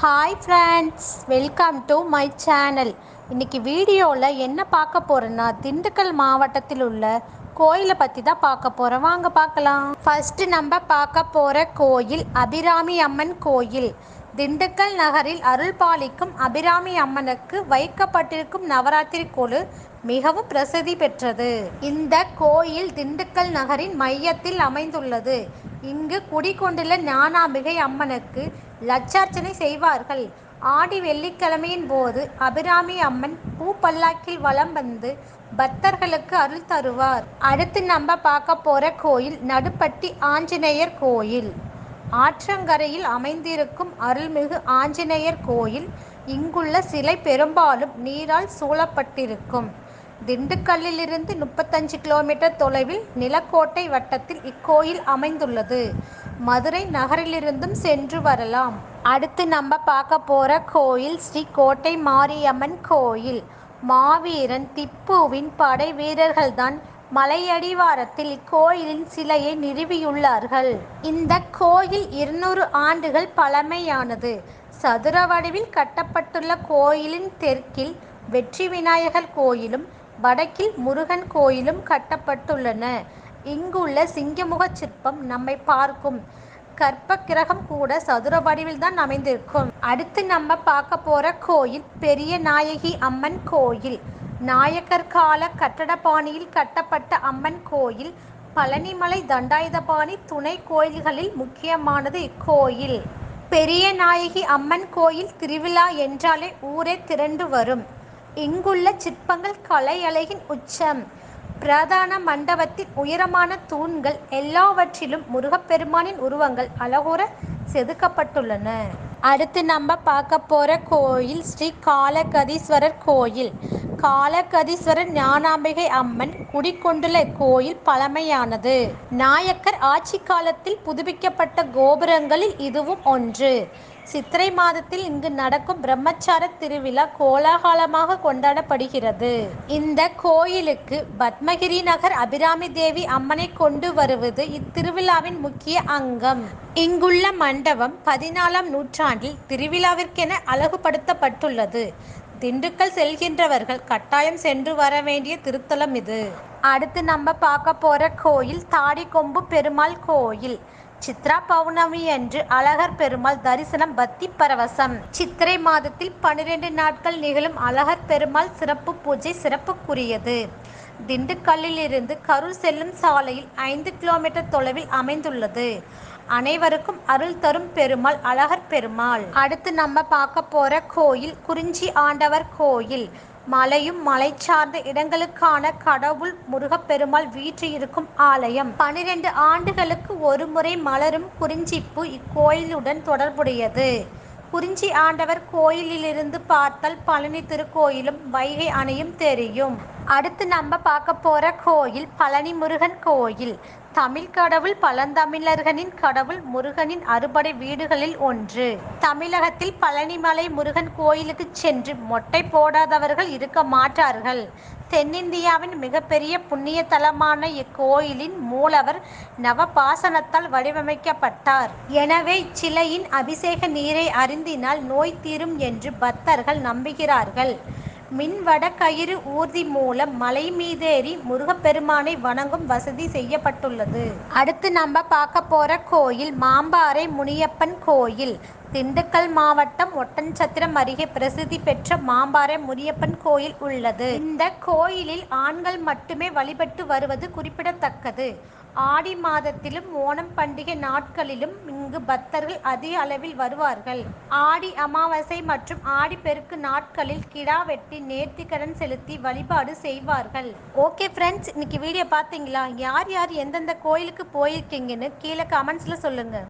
Hi friends welcome to my channel இன்றைக்கி வீடியோவில் என்ன பார்க்க போகிறேன்னா திண்டுக்கல் மாவட்டத்தில் உள்ள கோயிலை பற்றி தான் பார்க்க போகிறோம் வாங்க பார்க்கலாம். ஃபஸ்ட்டு நம்ம பார்க்க போகிற கோயில் அபிராமி அம்மன் கோயில். திண்டுக்கல் நகரில் அருள் பாலிக்கும் அபிராமி அம்மனுக்கு வைக்கப்பட்டிருக்கும் நவராத்திரி குழு மிகவும் பிரசித்தி பெற்றது. இந்த கோயில் திண்டுக்கல் நகரின் மையத்தில் அமைந்துள்ளது. இங்கு குடிகொண்டுள்ள ஞானாம்பிகை அம்மனுக்கு லட்சார்ச்சனை செய்வார்கள். ஆடி வெள்ளிக்கிழமையின் போது அபிராமி அம்மன் பூ பல்லாக்கில் வலம் வந்து பக்தர்களுக்கு அருள் தருவார். அடுத்து நம்ம பார்க்க போற கோயில் நடுப்பட்டி ஆஞ்சநேயர் கோயில். ஆற்றங்கரையில் அமைந்திருக்கும் அருள்மிகு ஆஞ்சநேயர் கோயில். இங்குள்ள சிலை பெரும்பாலும் நீரால் சூழப்பட்டிருக்கும். திண்டுக்கல்லிலிருந்து முப்பத்தஞ்சு கிலோமீட்டர் தொலைவில் நிலக்கோட்டை வட்டத்தில் இக்கோயில் அமைந்துள்ளது. மதுரை நகரிலிருந்தும் சென்று வரலாம். அடுத்து நம்ம பார்க்க போகிற கோயில் ஸ்ரீ கோட்டை மாரியம்மன் கோயில். மாவீரன் திப்புவின் படை வீரர்கள்தான் மலையடிவாரத்தில் இக்கோயிலின் சிலையை நிறுவியுள்ளார்கள். இந்த கோயில் இருநூறு ஆண்டுகள் பழமையானது. சதுர வடிவில் கட்டப்பட்டுள்ள கோயிலின் தெற்கில் வெற்றி விநாயகர் கோயிலும் வடக்கில் முருகன் கோயிலும் கட்டப்பட்டுள்ளன. இங்குள்ள சிங்கமுக சிற்பம் நம்மை பார்க்கும். கற்ப கிரகம் கூட சதுர வடிவில் தான் அமைந்திருக்கும். அடுத்து நம்ம பார்க்க போற கோயில் பெரிய நாயகி அம்மன் கோயில். நாயக்கர் கால கட்டட பாணியில் கட்டப்பட்ட அம்மன் கோயில். பழனிமலை தண்டாயுதபாணி துணை கோயில்களில் முக்கியமானது இக்கோயில். பெரிய நாயகி அம்மன் கோயில் திருவிழா என்றாலே ஊரே திரண்டு வரும். இங்குள்ள சிற்பங்கள் கலை அழகின் உச்சம். பிரதான மண்டபத்தின் உயரமான தூண்கள் எல்லாவற்றிலும் முருகப்பெருமானின் உருவங்கள் அழகுற செதுக்கப்பட்டுள்ளன. அடுத்து நம்ம பார்க்க போற கோயில் ஸ்ரீ காலகதீஸ்வரர் கோயில். காலகதீஸ்வரர் ஞானாம்பிகை அம்மன் குடிக்கொண்டுள்ள கோயில் பழமையானது. நாயக்கர் ஆட்சி காலத்தில் புதுப்பிக்கப்பட்ட கோபுரங்களில் இதுவும் ஒன்று. சித்திரை மாதத்தில் இங்கு நடக்கும் பிரம்மச்சார திருவிழா கோலாகலமாக கொண்டாடப்படுகிறது. இந்த கோயிலுக்கு பத்மகிரி நகர் அபிராமி தேவி அம்மனை கொண்டு வருவது இத்திருவிழாவின் முக்கிய அங்கம். இங்குள்ள மண்டபம் பதினாலாம் நூற்றாண்டில் திருவிழாவிற்கென அழகுபடுத்தப்பட்டுள்ளது. திண்டுக்கல் செல்கின்றவர்கள் கட்டாயம் சென்று வர வேண்டிய திருத்தலம் இது. அடுத்து நம்ம பார்க்க போற கோயில் தாடிக்கொம்பு பெருமாள் கோயில். சித்ரா பௌர்ணமி அன்று அழகர் பெருமாள் தரிசனம் பக்தி பரவசம். சித்திரை மாதத்தில் பனிரெண்டு நாட்கள் நிகழும் அழகர் பெருமாள் சிறப்பு பூஜை சிறப்புக்குரியது. திண்டுக்கல்லில் இருந்து கரூர் செல்லும் சாலையில் ஐந்து கிலோமீட்டர் தொலைவில் அமைந்துள்ளது. அனைவருக்கும் அருள் தரும் பெருமாள் அழகர் பெருமாள். அடுத்து நம்ம பார்க்க போற கோயில் குறிஞ்சி ஆண்டவர் கோயில். மலையும் மலை சார்ந்த இடங்களுக்கான கடவுள் முருகப்பெருமாள் வீற்று இருக்கும் ஆலயம். பனிரெண்டு ஆண்டுகளுக்கு ஒரு முறை மலரும் குறிஞ்சிப்பு இக்கோயிலுடன் தொடர்புடையது. குறிஞ்சி ஆண்டவர் கோயிலிலிருந்து பார்த்தால் பழனி திருக்கோயிலும் வைகை அணையும் தெரியும். அடுத்து நம்ம பார்க்க போற கோயில் பழனி முருகன் கோயில். தமிழ் கடவுள் பழந்தமிழர்களின் கடவுள் முருகனின் அறுபடை வீடுகளில் ஒன்று. தமிழகத்தில் பழனிமலை முருகன் கோயிலுக்கு சென்று மொட்டை போடாதவர்கள் இருக்க மாட்டார்கள். தென்னிந்தியாவின் மிகப்பெரிய புண்ணிய தலமான இக்கோயிலின் மூலவர் நவபாசனத்தால் வடிவமைக்கப்பட்டார். எனவே இச்சிலையின் அபிஷேக நீரை அருந்தினால் நோய் தீரும் என்று பக்தர்கள் நம்புகிறார்கள். மின்வட கயிறு ஊர்தி மூலம் மலை மீதேறி முருகப்பெருமானை வணங்கும் வசதி செய்யப்பட்டுள்ளது. அடுத்து நம்ம பார்க்க போற கோயில் மாம்பாறை முனியப்பன் கோயில். திண்டுக்கல் மாவட்டம் ஒட்டன்சத்திரம் அருகே பிரசித்தி பெற்ற மாம்பாறை முனியப்பன் கோயில் உள்ளது. இந்த கோயிலில் ஆண்கள் மட்டுமே வழிபட்டு வருவது குறிப்பிடத்தக்கது. ஆடி மாதத்திலும் ஓணம் பண்டிகை நாட்களிலும் இங்கு பக்தர்கள் அதிக அளவில் வருவார்கள். ஆடி அமாவாசை மற்றும் ஆடி பெருக்கு நாட்களில் கிடா வெட்டி நேர்த்திக்கடன் செலுத்தி வழிபாடு செய்வார்கள். ஓகே ஃப்ரெண்ட்ஸ் இன்னைக்கு வீடியோ பார்த்தீங்களா? யார் யார் எந்தெந்த கோயிலுக்கு போயிருக்கீங்கன்னு கீழே கமெண்ட்ஸில் சொல்லுங்கள்